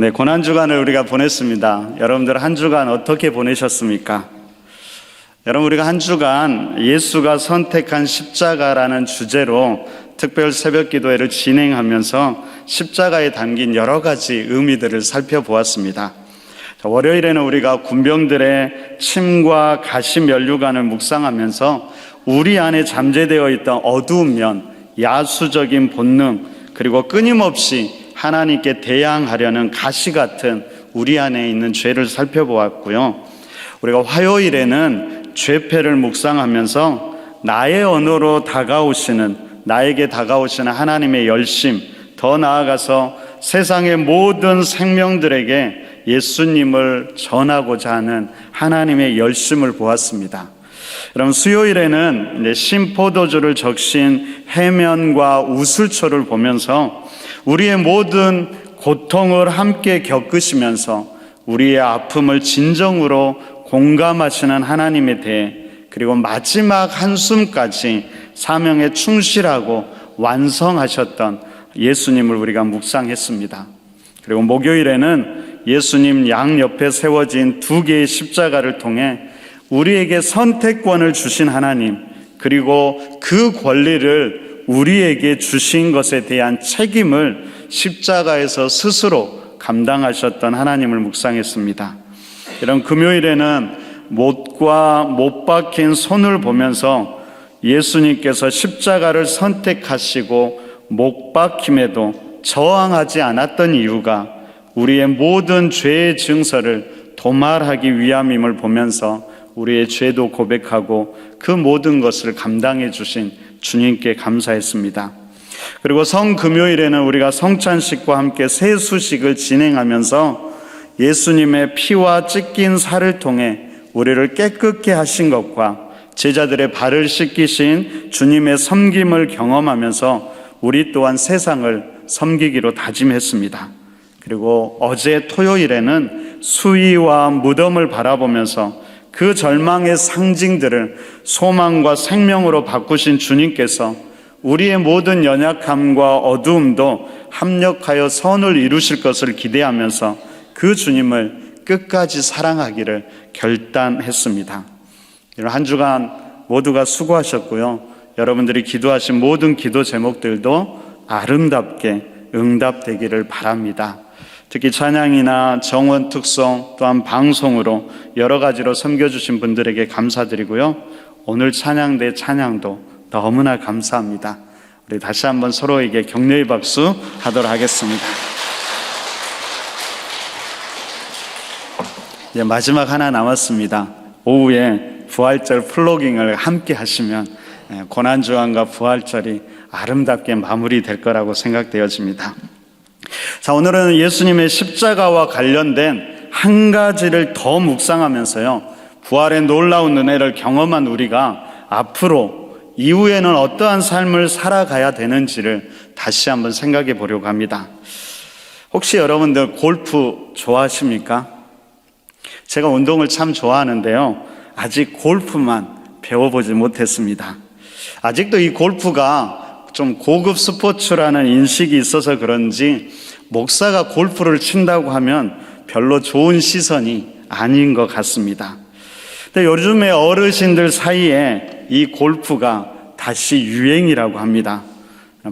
네, 고난 주간을 우리가 보냈습니다. 여러분들 한 주간 어떻게 보내셨습니까? 여러분 우리가 한 주간 예수가 선택한 십자가라는 주제로 특별 새벽 기도회를 진행하면서 십자가에 담긴 여러 가지 의미들을 살펴보았습니다. 자, 월요일에는 우리가 군병들의 침과 가시 면류관을 묵상하면서 우리 안에 잠재되어 있던 어두운 면, 야수적인 본능, 그리고 끊임없이 하나님께 대항하려는 가시 같은 우리 안에 있는 죄를 살펴보았고요. 우리가 화요일에는 죄패를 묵상하면서 나의 언어로 다가오시는 나에게 다가오시는 하나님의 열심, 더 나아가서 세상의 모든 생명들에게 예수님을 전하고자 하는 하나님의 열심을 보았습니다. 여러분 수요일에는 이제 심포도주를 적신 해면과 우슬초를 보면서 우리의 모든 고통을 함께 겪으시면서 우리의 아픔을 진정으로 공감하시는 하나님에 대해 그리고 마지막 한숨까지 사명에 충실하고 완성하셨던 예수님을 우리가 묵상했습니다. 그리고 목요일에는 예수님 양 옆에 세워진 두 개의 십자가를 통해 우리에게 선택권을 주신 하나님, 그리고 그 권리를 우리에게 주신 것에 대한 책임을 십자가에서 스스로 감당하셨던 하나님을 묵상했습니다. 이런 금요일에는 못과 못 박힌 손을 보면서 예수님께서 십자가를 선택하시고 못 박힘에도 저항하지 않았던 이유가 우리의 모든 죄의 증서를 도말하기 위함임을 보면서 우리의 죄도 고백하고 그 모든 것을 감당해 주신 주님께 감사했습니다. 그리고 성금요일에는 우리가 성찬식과 함께 세수식을 진행하면서 예수님의 피와 찢긴 살을 통해 우리를 깨끗게 하신 것과 제자들의 발을 씻기신 주님의 섬김을 경험하면서 우리 또한 세상을 섬기기로 다짐했습니다. 그리고 어제 토요일에는 수위와 무덤을 바라보면서 그 절망의 상징들을 소망과 생명으로 바꾸신 주님께서 우리의 모든 연약함과 어두움도 합력하여 선을 이루실 것을 기대하면서 그 주님을 끝까지 사랑하기를 결단했습니다. 한 주간 모두가 수고하셨고요. 여러분들이 기도하신 모든 기도 제목들도 아름답게 응답되기를 바랍니다. 특히 찬양이나 정원 특성 또한 방송으로 여러 가지로 섬겨주신 분들에게 감사드리고요. 오늘 찬양대 찬양도 너무나 감사합니다. 우리 다시 한번 서로에게 격려의 박수 하도록 하겠습니다. 이제 마지막 하나 남았습니다. 오후에 부활절 플로깅을 함께 하시면 예, 고난주간과 부활절이 아름답게 마무리될 거라고 생각되어집니다. 자, 오늘은 예수님의 십자가와 관련된 한 가지를 더 묵상하면서요, 부활의 놀라운 은혜를 경험한 우리가 앞으로 이후에는 어떠한 삶을 살아가야 되는지를 다시 한번 생각해 보려고 합니다. 혹시 여러분들 골프 좋아하십니까? 제가 운동을 참 좋아하는데요. 아직 골프만 배워보지 못했습니다. 아직도 이 골프가 좀 고급 스포츠라는 인식이 있어서 그런지 목사가 골프를 친다고 하면 별로 좋은 시선이 아닌 것 같습니다. 근데 요즘에 어르신들 사이에 이 골프가 다시 유행이라고 합니다.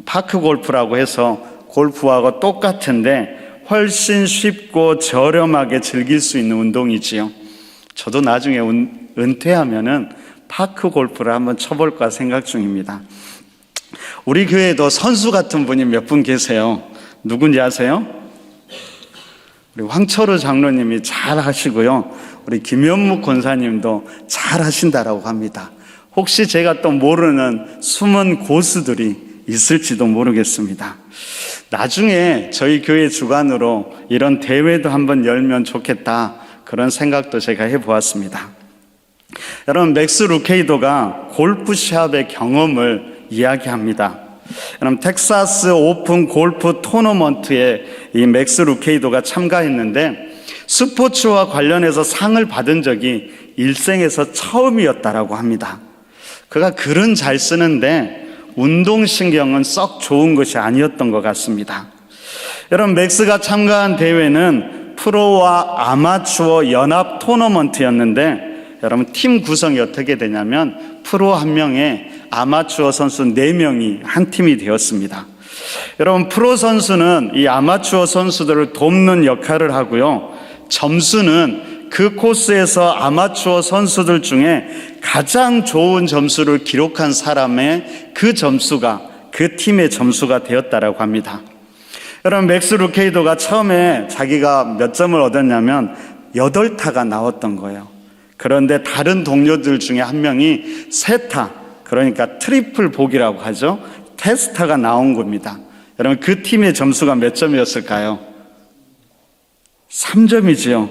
파크 골프라고 해서 골프하고 똑같은데 훨씬 쉽고 저렴하게 즐길 수 있는 운동이지요. 저도 나중에 은퇴하면은 파크 골프를 한번 쳐볼까 생각 중입니다. 우리 교회에도 선수 같은 분이 몇 분 계세요. 누군지 아세요? 우리 황철우 장로님이 잘 하시고요. 우리 김현묵 권사님도 잘 하신다라고 합니다. 혹시 제가 또 모르는 숨은 고수들이 있을지도 모르겠습니다. 나중에 저희 교회 주관으로 이런 대회도 한번 열면 좋겠다. 그런 생각도 제가 해보았습니다. 여러분, 맥스 루케이도가 골프샵의 경험을 이야기합니다. 여러분, 텍사스 오픈 골프 토너먼트에 이 맥스 루케이도가 참가했는데 스포츠와 관련해서 상을 받은 적이 일생에서 처음이었다라고 합니다. 그가 글은 잘 쓰는데 운동신경은 썩 좋은 것이 아니었던 것 같습니다. 여러분 맥스가 참가한 대회는 프로와 아마추어 연합 토너먼트였는데 여러분 팀 구성이 어떻게 되냐면 프로 한 명에 아마추어 선수 네 명이 한 팀이 되었습니다. 여러분 프로 선수는 이 아마추어 선수들을 돕는 역할을 하고요. 점수는 그 코스에서 아마추어 선수들 중에 가장 좋은 점수를 기록한 사람의 그 점수가 그 팀의 점수가 되었다라고 합니다. 여러분 맥스 루케이도가 처음에 자기가 몇 점을 얻었냐면 8타가 나왔던 거예요. 그런데 다른 동료들 중에 한 명이 세타 그러니까 트리플 복이라고 하죠. 테스타가 나온 겁니다. 여러분 그 팀의 점수가 몇 점이었을까요? 3점이지요.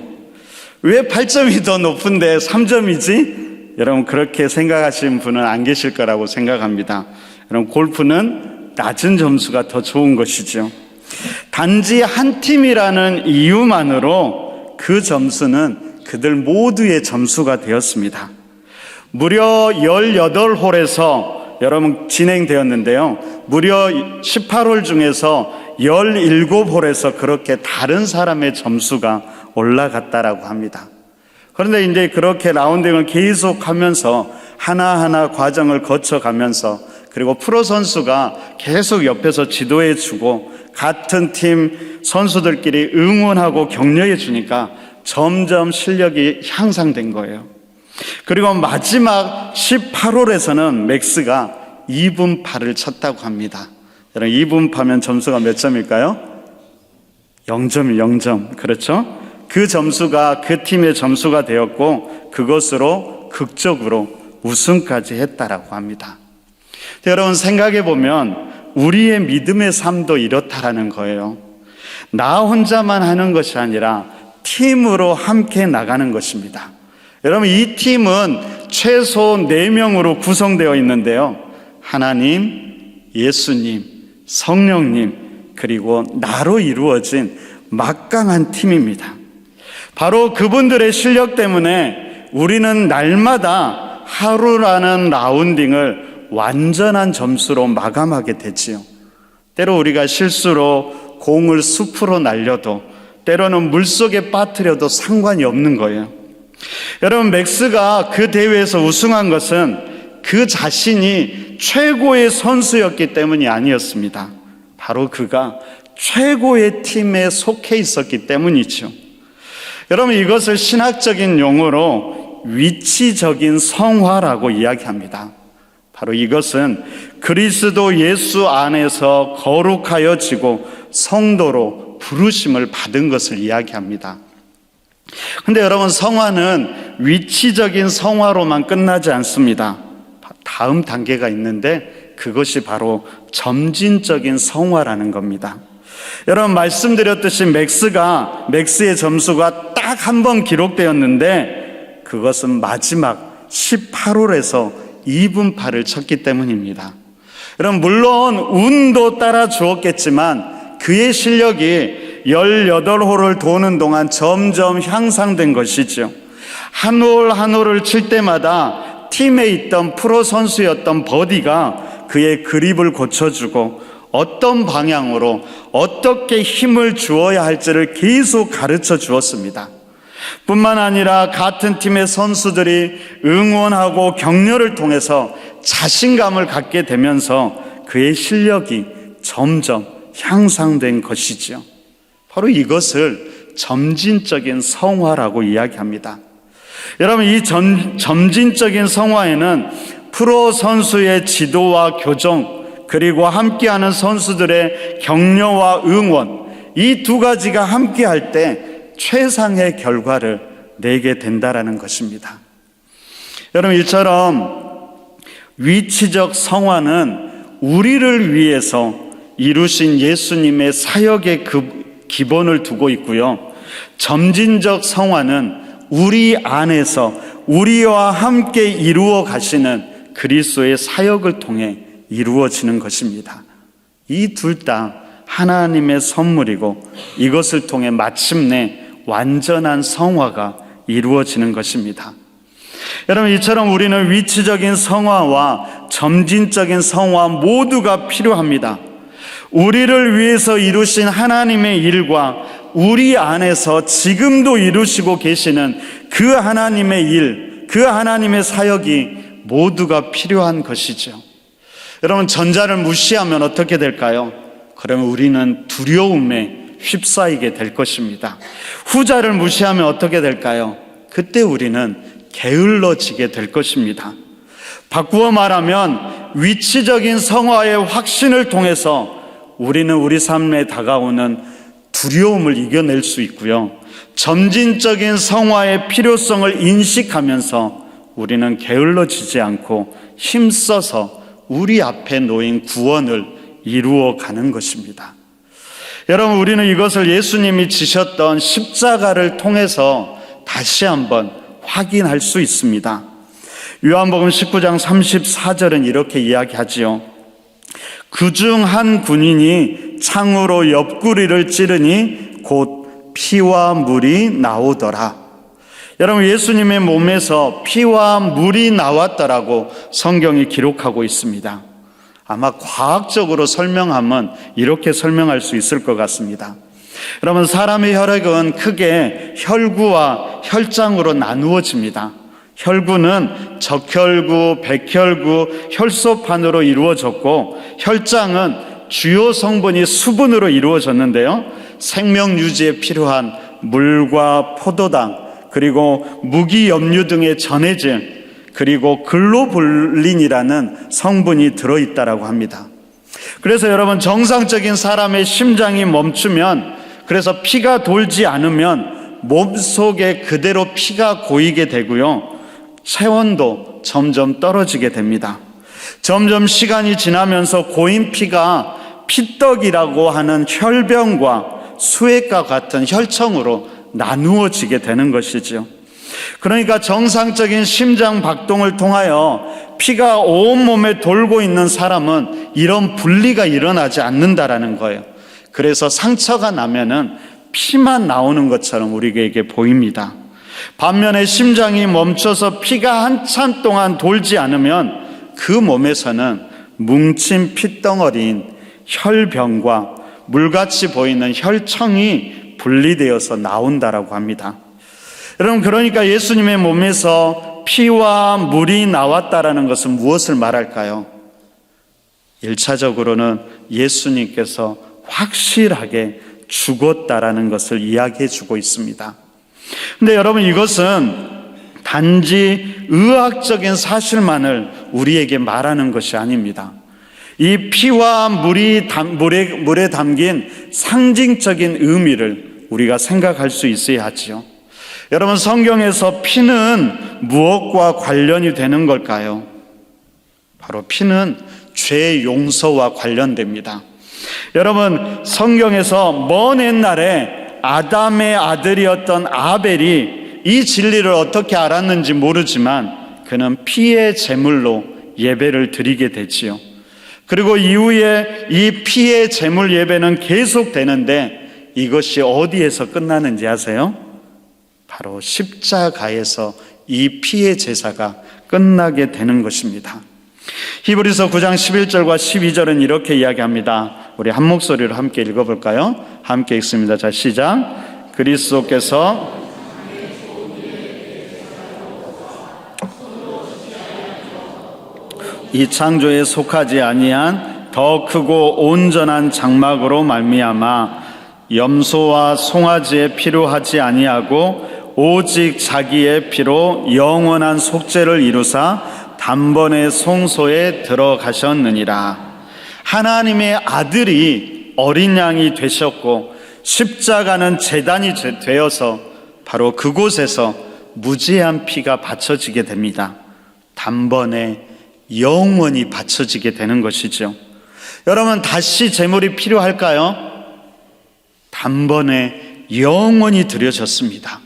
왜 8점이 더 높은데 3점이지? 여러분 그렇게 생각하시는 분은 안 계실 거라고 생각합니다. 여러분 골프는 낮은 점수가 더 좋은 것이죠. 단지 한 팀이라는 이유만으로 그 점수는 그들 모두의 점수가 되었습니다. 무려 18홀에서 여러분 진행되었는데요. 무려 18홀 중에서 17홀에서 그렇게 다른 사람의 점수가 올라갔다라고 합니다. 그런데 이제 그렇게 라운딩을 계속 하면서 하나하나 과정을 거쳐가면서 그리고 프로 선수가 계속 옆에서 지도해 주고 같은 팀 선수들끼리 응원하고 격려해 주니까 점점 실력이 향상된 거예요. 그리고 마지막 18홀에서는 맥스가 2분 8을 쳤다고 합니다. 여러분 2분 8면 점수가 몇 점일까요? 0점, 0점. 그렇죠? 그 점수가 그 팀의 점수가 되었고 그것으로 극적으로 우승까지 했다라고 합니다. 여러분 생각해 보면 우리의 믿음의 삶도 이렇다라는 거예요. 나 혼자만 하는 것이 아니라 팀으로 함께 나가는 것입니다. 여러분 이 팀은 최소 4명으로 구성되어 있는데요. 하나님, 예수님, 성령님, 그리고 나로 이루어진 막강한 팀입니다. 바로 그분들의 실력 때문에 우리는 날마다 하루라는 라운딩을 완전한 점수로 마감하게 되지요. 때로 우리가 실수로 공을 숲으로 날려도 때로는 물속에 빠뜨려도 상관이 없는 거예요. 여러분, 맥스가 그 대회에서 우승한 것은 그 자신이 최고의 선수였기 때문이 아니었습니다. 바로 그가 최고의 팀에 속해 있었기 때문이죠. 여러분, 이것을 신학적인 용어로 위치적인 성화라고 이야기합니다. 바로 이것은 그리스도 예수 안에서 거룩하여지고 성도로 부르심을 받은 것을 이야기합니다. 근데 여러분, 성화는 위치적인 성화로만 끝나지 않습니다. 다음 단계가 있는데 그것이 바로 점진적인 성화라는 겁니다. 여러분, 말씀드렸듯이 맥스가, 맥스의 점수가 딱 한 번 기록되었는데 그것은 마지막 18홀에서 2분 8을 쳤기 때문입니다. 여러분, 물론 운도 따라 주었겠지만 그의 실력이 18홀을 도는 동안 점점 향상된 것이죠. 한 홀 한 홀을 칠 때마다 팀에 있던 프로 선수였던 버디가 그의 그립을 고쳐주고 어떤 방향으로 어떻게 힘을 주어야 할지를 계속 가르쳐 주었습니다. 뿐만 아니라 같은 팀의 선수들이 응원하고 격려를 통해서 자신감을 갖게 되면서 그의 실력이 점점 향상된 것이지요. 바로 이것을 점진적인 성화라고 이야기합니다. 여러분, 이 점, 점진적인 성화에는 프로 선수의 지도와 교정, 그리고 함께하는 선수들의 격려와 응원, 이 두 가지가 함께할 때 최상의 결과를 내게 된다라는 것입니다. 여러분, 이처럼 위치적 성화는 우리를 위해서 이루신 예수님의 사역의 그 기본을 두고 있고요. 점진적 성화는 우리 안에서 우리와 함께 이루어 가시는 그리스도의 사역을 통해 이루어지는 것입니다. 이 둘 다 하나님의 선물이고 이것을 통해 마침내 완전한 성화가 이루어지는 것입니다. 여러분, 이처럼 우리는 위치적인 성화와 점진적인 성화 모두가 필요합니다. 우리를 위해서 이루신 하나님의 일과 우리 안에서 지금도 이루시고 계시는 그 하나님의 일, 그 하나님의 사역이 모두가 필요한 것이죠. 여러분, 전자를 무시하면 어떻게 될까요? 그러면 우리는 두려움에 휩싸이게 될 것입니다. 후자를 무시하면 어떻게 될까요? 그때 우리는 게을러지게 될 것입니다. 바꾸어 말하면 위치적인 성화의 확신을 통해서 우리는 우리 삶에 다가오는 두려움을 이겨낼 수 있고요. 점진적인 성화의 필요성을 인식하면서 우리는 게을러지지 않고 힘써서 우리 앞에 놓인 구원을 이루어 가는 것입니다. 여러분, 우리는 이것을 예수님이 지셨던 십자가를 통해서 다시 한번 확인할 수 있습니다. 요한복음 19장 34절은 이렇게 이야기하지요. 그중 한 군인이 창으로 옆구리를 찌르니 곧 피와 물이 나오더라. 여러분, 예수님의 몸에서 피와 물이 나왔다라고 성경이 기록하고 있습니다. 아마 과학적으로 설명하면 이렇게 설명할 수 있을 것 같습니다. 여러분, 사람의 혈액은 크게 혈구와 혈장으로 나누어집니다. 혈구는 적혈구, 백혈구, 혈소판으로 이루어졌고 혈장은 주요 성분이 수분으로 이루어졌는데요. 생명 유지에 필요한 물과 포도당 그리고 무기염류 등의 전해질 그리고 글로불린이라는 성분이 들어 있다라고 합니다. 그래서 여러분 정상적인 사람의 심장이 멈추면 그래서 피가 돌지 않으면 몸 속에 그대로 피가 고이게 되고요. 체온도 점점 떨어지게 됩니다. 점점 시간이 지나면서 고인 피가 피떡이라고 하는 혈병과 수액과 같은 혈청으로 나누어지게 되는 것이죠. 그러니까 정상적인 심장 박동을 통하여 피가 온 몸에 돌고 있는 사람은 이런 분리가 일어나지 않는다라는 거예요. 그래서 상처가 나면은 피만 나오는 것처럼 우리에게 보입니다. 반면에 심장이 멈춰서 피가 한참 동안 돌지 않으면 그 몸에서는 뭉친 핏덩어리인 혈병과 물같이 보이는 혈청이 분리되어서 나온다라고 합니다. 여러분, 그러니까 예수님의 몸에서 피와 물이 나왔다라는 것은 무엇을 말할까요? 1차적으로는 예수님께서 확실하게 죽었다라는 것을 이야기해 주고 있습니다. 근데 여러분 이것은 단지 의학적인 사실만을 우리에게 말하는 것이 아닙니다. 이 피와 물이 담, 물에, 물에 담긴 상징적인 의미를 우리가 생각할 수 있어야 하지요. 여러분 성경에서 피는 무엇과 관련이 되는 걸까요? 바로 피는 죄 용서와 관련됩니다. 여러분 성경에서 먼 옛날에 아담의 아들이었던 아벨이 이 진리를 어떻게 알았는지 모르지만 그는 피의 제물로 예배를 드리게 되지요. 그리고 이후에 이 피의 제물 예배는 계속 되는데 이것이 어디에서 끝나는지 아세요? 바로 십자가에서 이 피의 제사가 끝나게 되는 것입니다. 히브리서 9장 11절과 12절은 이렇게 이야기합니다. 우리 한 목소리로 함께 읽어볼까요? 함께 읽습니다. 자, 시작. 그리스도께서 이 창조에 속하지 아니한 더 크고 온전한 장막으로 말미암아 염소와 송아지에 필요하지 아니하고 오직 자기의 피로 영원한 속죄를 이루사 단번에 송소에 들어가셨느니라. 하나님의 아들이 어린 양이 되셨고 십자가는 재단이 되어서 바로 그곳에서 무지한 피가 바쳐지게 됩니다. 단번에 영원히 바쳐지게 되는 것이죠. 여러분 다시 제물이 필요할까요? 단번에 영원히 드려졌습니다.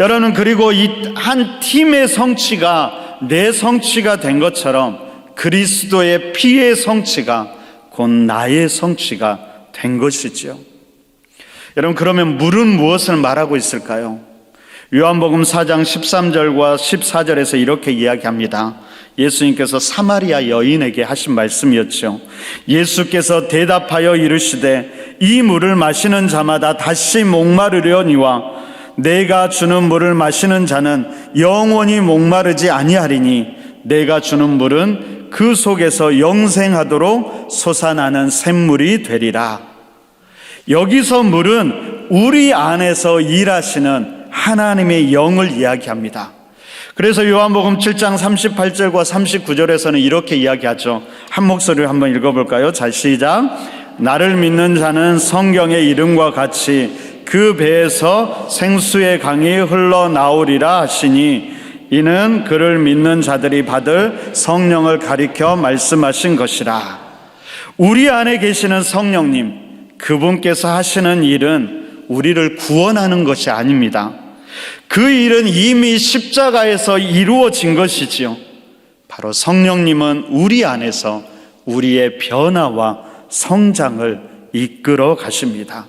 여러분 그리고 이 한 팀의 성취가 내 성취가 된 것처럼 그리스도의 피의 성취가 곧 나의 성취가 된 것이죠. 여러분 그러면 물은 무엇을 말하고 있을까요? 요한복음 4장 13절과 14절에서 이렇게 이야기합니다. 예수님께서 사마리아 여인에게 하신 말씀이었죠. 예수께서 대답하여 이르시되 이 물을 마시는 자마다 다시 목마르려니와 내가 주는 물을 마시는 자는 영원히 목마르지 아니하리니 내가 주는 물은 그 속에서 영생하도록 솟아나는 샘물이 되리라. 여기서 물은 우리 안에서 일하시는 하나님의 영을 이야기합니다. 그래서 요한복음 7장 38절과 39절에서는 이렇게 이야기하죠. 한 목소리를 한번 읽어볼까요? 자, 시작. 나를 믿는 자는 성경의 이름과 같이 그 배에서 생수의 강이 흘러나오리라 하시니 이는 그를 믿는 자들이 받을 성령을 가리켜 말씀하신 것이라. 우리 안에 계시는 성령님, 그분께서 하시는 일은 우리를 구원하는 것이 아닙니다. 그 일은 이미 십자가에서 이루어진 것이지요. 바로 성령님은 우리 안에서 우리의 변화와 성장을 이끌어 가십니다.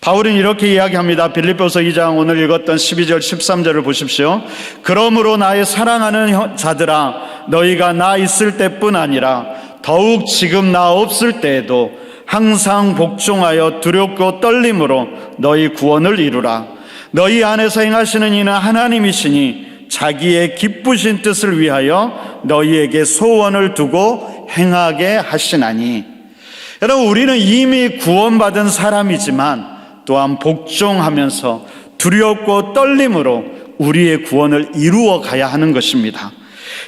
바울은 이렇게 이야기합니다. 빌립보서 2장 오늘 읽었던 12절 13절을 보십시오. 그러므로 나의 사랑하는 자들아 너희가 나 있을 때뿐 아니라 더욱 지금 나 없을 때에도 항상 복종하여 두렵고 떨림으로 너희 구원을 이루라. 너희 안에서 행하시는 이는 하나님이시니 자기의 기쁘신 뜻을 위하여 너희에게 소원을 두고 행하게 하시나니. 여러분, 우리는 이미 구원받은 사람이지만 또한 복종하면서 두렵고 떨림으로 우리의 구원을 이루어 가야 하는 것입니다.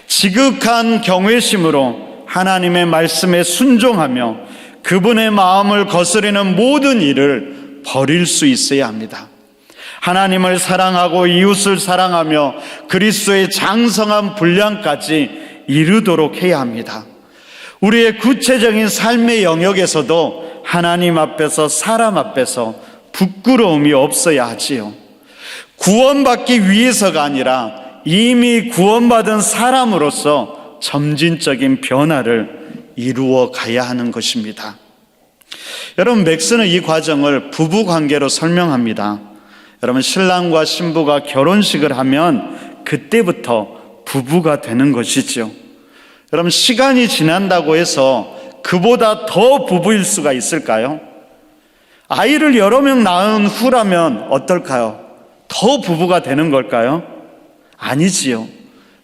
지극한 경외심으로 하나님의 말씀에 순종하며 그분의 마음을 거스르는 모든 일을 버릴 수 있어야 합니다. 하나님을 사랑하고 이웃을 사랑하며 그리스도의 장성한 분량까지 이루도록 해야 합니다. 우리의 구체적인 삶의 영역에서도 하나님 앞에서 사람 앞에서 부끄러움이 없어야 하지요. 구원받기 위해서가 아니라 이미 구원받은 사람으로서 점진적인 변화를 이루어 가야 하는 것입니다. 여러분, 맥스는 이 과정을 부부 관계로 설명합니다. 여러분, 신랑과 신부가 결혼식을 하면 그때부터 부부가 되는 것이죠. 여러분, 시간이 지난다고 해서 그보다 더 부부일 수가 있을까요? 아이를 여러 명 낳은 후라면 어떨까요? 더 부부가 되는 걸까요? 아니지요.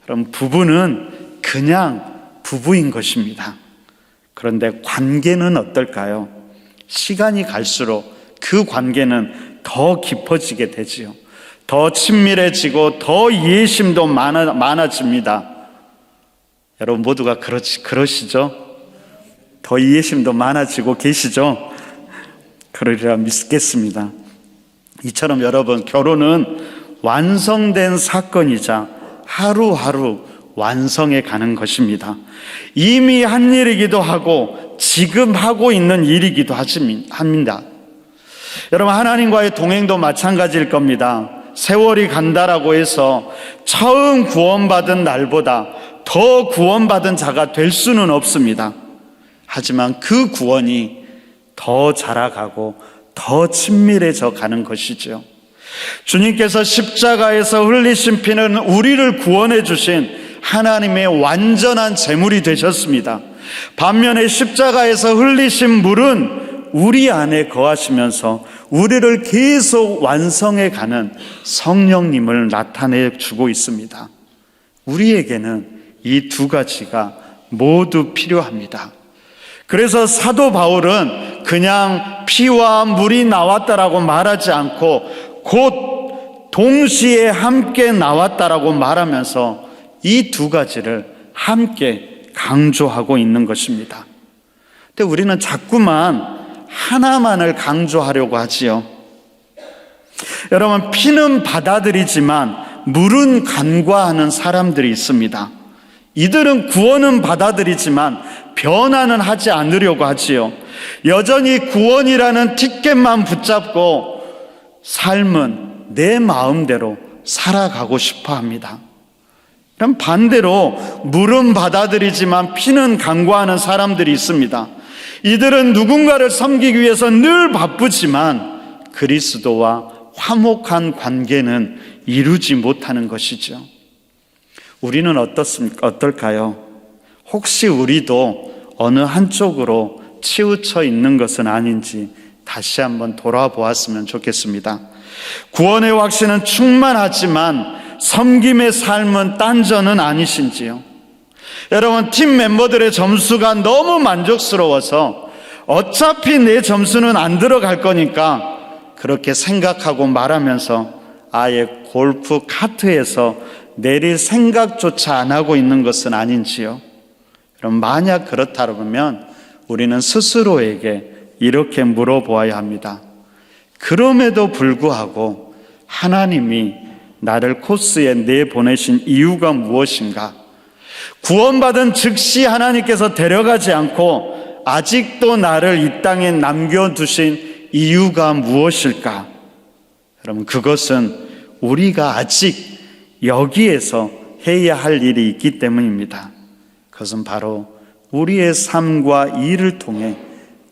그럼 부부는 그냥 부부인 것입니다. 그런데 관계는 어떨까요? 시간이 갈수록 그 관계는 더 깊어지게 되지요. 더 친밀해지고 더 이해심도 많아, 많아집니다. 여러분 모두가 그렇지, 그러시죠? 더 이해심도 많아지고 계시죠? 그러리라 믿겠습니다. 이처럼 여러분, 결혼은 완성된 사건이자 하루하루 완성해 가는 것입니다. 이미 한 일이기도 하고 지금 하고 있는 일이기도 합니다. 여러분, 하나님과의 동행도 마찬가지일 겁니다. 세월이 간다라고 해서 처음 구원받은 날보다 더 구원받은 자가 될 수는 없습니다. 하지만 그 구원이 더 자라가고 더 친밀해져 가는 것이죠. 주님께서 십자가에서 흘리신 피는 우리를 구원해 주신 하나님의 완전한 제물이 되셨습니다. 반면에 십자가에서 흘리신 물은 우리 안에 거하시면서 우리를 계속 완성해 가는 성령님을 나타내 주고 있습니다. 우리에게는 이 두 가지가 모두 필요합니다. 그래서 사도 바울은 그냥 피와 물이 나왔다라고 말하지 않고 곧 동시에 함께 나왔다라고 말하면서 이 두 가지를 함께 강조하고 있는 것입니다. 근데 우리는 자꾸만 하나만을 강조하려고 하지요. 여러분, 피는 받아들이지만 물은 간과하는 사람들이 있습니다. 이들은 구원은 받아들이지만 변화는 하지 않으려고 하지요. 여전히 구원이라는 티켓만 붙잡고 삶은 내 마음대로 살아가고 싶어 합니다. 그럼 반대로 물은 받아들이지만 피는 간과하는 사람들이 있습니다. 이들은 누군가를 섬기기 위해서 늘 바쁘지만 그리스도와 화목한 관계는 이루지 못하는 것이죠. 우리는 어떻습니까? 어떨까요? 혹시 우리도 어느 한쪽으로 치우쳐 있는 것은 아닌지 다시 한번 돌아보았으면 좋겠습니다. 구원의 확신은 충만하지만 섬김의 삶은 딴전은 아니신지요? 여러분, 팀 멤버들의 점수가 너무 만족스러워서 어차피 내 점수는 안 들어갈 거니까 그렇게 생각하고 말하면서 아예 골프 카트에서 내릴 생각조차 안 하고 있는 것은 아닌지요? 그럼 만약 그렇다면 우리는 스스로에게 이렇게 물어보아야 합니다. 그럼에도 불구하고 하나님이 나를 코스에 내보내신 이유가 무엇인가? 구원받은 즉시 하나님께서 데려가지 않고 아직도 나를 이 땅에 남겨두신 이유가 무엇일까? 여러분, 그것은 우리가 아직 여기에서 해야 할 일이 있기 때문입니다. 그것은 바로 우리의 삶과 일을 통해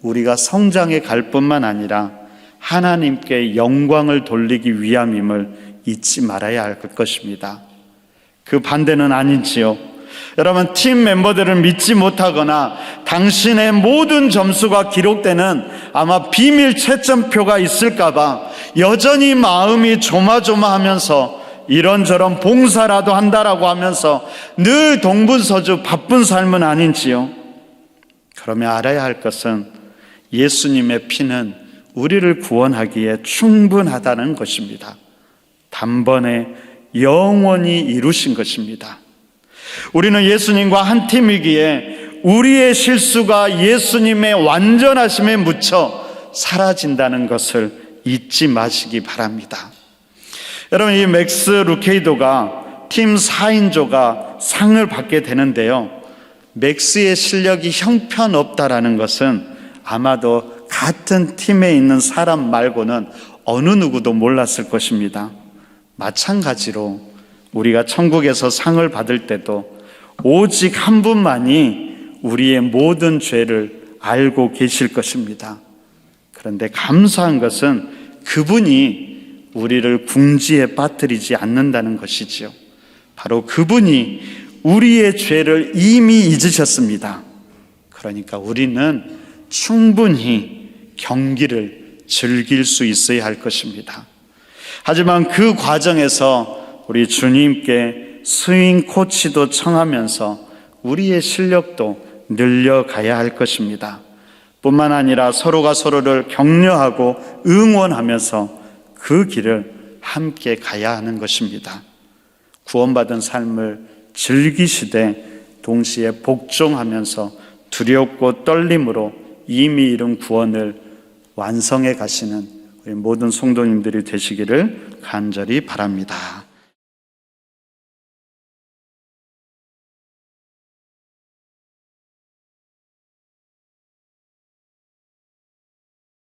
우리가 성장해 갈 뿐만 아니라 하나님께 영광을 돌리기 위함임을 잊지 말아야 할 것입니다. 그 반대는 아닌지요. 여러분, 팀 멤버들을 믿지 못하거나 당신의 모든 점수가 기록되는 아마 비밀 채점표가 있을까봐 여전히 마음이 조마조마하면서 이런저런 봉사라도 한다라고 하면서 늘 동분서주 바쁜 삶은 아닌지요. 그러면 알아야 할 것은 예수님의 피는 우리를 구원하기에 충분하다는 것입니다. 단번에 영원히 이루신 것입니다. 우리는 예수님과 한 팀이기에 우리의 실수가 예수님의 완전하심에 묻혀 사라진다는 것을 잊지 마시기 바랍니다. 여러분, 이 맥스 루케이도가 팀 4인조가 상을 받게 되는데요. 맥스의 실력이 형편없다라는 것은 아마도 같은 팀에 있는 사람 말고는 어느 누구도 몰랐을 것입니다. 마찬가지로 우리가 천국에서 상을 받을 때도 오직 한 분만이 우리의 모든 죄를 알고 계실 것입니다. 그런데 감사한 것은 그분이 우리를 궁지에 빠뜨리지 않는다는 것이지요. 바로 그분이 우리의 죄를 이미 잊으셨습니다. 그러니까 우리는 충분히 경기를 즐길 수 있어야 할 것입니다. 하지만 그 과정에서 우리 주님께 스윙 코치도 청하면서 우리의 실력도 늘려가야 할 것입니다. 뿐만 아니라 서로가 서로를 격려하고 응원하면서 그 길을 함께 가야 하는 것입니다. 구원받은 삶을 즐기시되 동시에 복종하면서 두렵고 떨림으로 이미 이룬 구원을 완성해 가시는 모든 성도님들이 되시기를 간절히 바랍니다.